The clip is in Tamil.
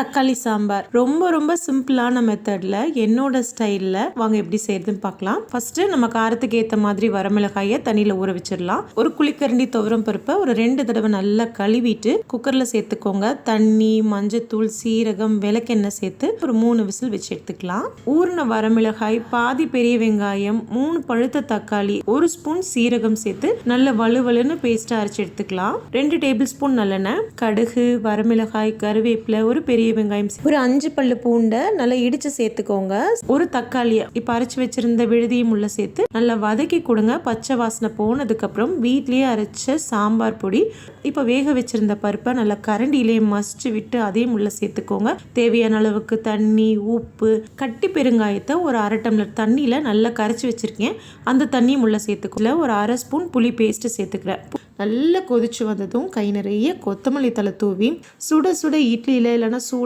தக்காளி சாம்பார். ரொம்ப ரொம்ப சிம்பிளான மெத்தடில் என்னோட ஸ்டைலில் வாங்க எப்படி செய்யறதுன்னு பார்க்கலாம் ஃபஸ்ட்டு நம்ம காரத்துக்கு ஏற்ற மாதிரி வரமிளகாயை தண்ணியில் ஊற வச்சிடலாம். ஒரு குளிக்கரண்டி துவரம் பருப்பை ஒரு ரெண்டு தடவை நல்லா கழுவிட்டு குக்கரில் சேர்த்துக்கோங்க. தண்ணி மஞ்சத்தூள் சீரகம் விளக்கெண்ணெய் சேர்த்து ஒரு மூணு விசில் வச்சு எடுத்துக்கலாம். ஊறின வரமிளகாய் பாதி பெரிய வெங்காயம் மூணு பழுத்த தக்காளி ஒரு ஸ்பூன் சீரகம் சேர்த்து நல்ல வலுவலுன்னு பேஸ்ட்டாக அரைச்சி எடுத்துக்கலாம். ரெண்டு டேபிள் ஸ்பூன் நல்லெண்ணெய் கடுகு வரமிளகாய் கருவேப்பிலை ஒரு பெரிய வெங்காயம் சே- ஒரு அஞ்சு பல்லு பூண்டை நல்லா இடிச்சு சேர்த்துக்கோங்க. ஒரு தக்காளியை இப்போ அரைச்சு வச்சிருந்த விழுதியும் உள்ள சேர்த்து நல்லா வதக்கி கொடுங்க. பச்சை வாசனை போனதுக்கு அப்புறம் வீட்லயே அரைச்ச சாம்பார் பொடி இப்போ வேக வச்சிருந்த பருப்பை நல்லா கரண்டியிலேயே மசிச்சு விட்டு அதையும் உள்ள சேர்த்துக்கோங்க. தேவையான அளவுக்கு தண்ணி உப்பு கட்டி பெருங்காயத்தை ஒரு அரை டம்ளர் தண்ணியில் நல்லா கரைச்சி வச்சிருக்கேன். அந்த தண்ணியும் உள்ள சேர்த்துக்கோங்க. ஒரு அரை ஸ்பூன் புளி பேஸ்ட்டு சேர்த்துக்கிறேன். நல்லா கொதிச்சு வந்ததும் கை நிறைய கொத்தமல்லி தலை தூவி சுட சுட இட்லியில் இல்லைன்னா சூட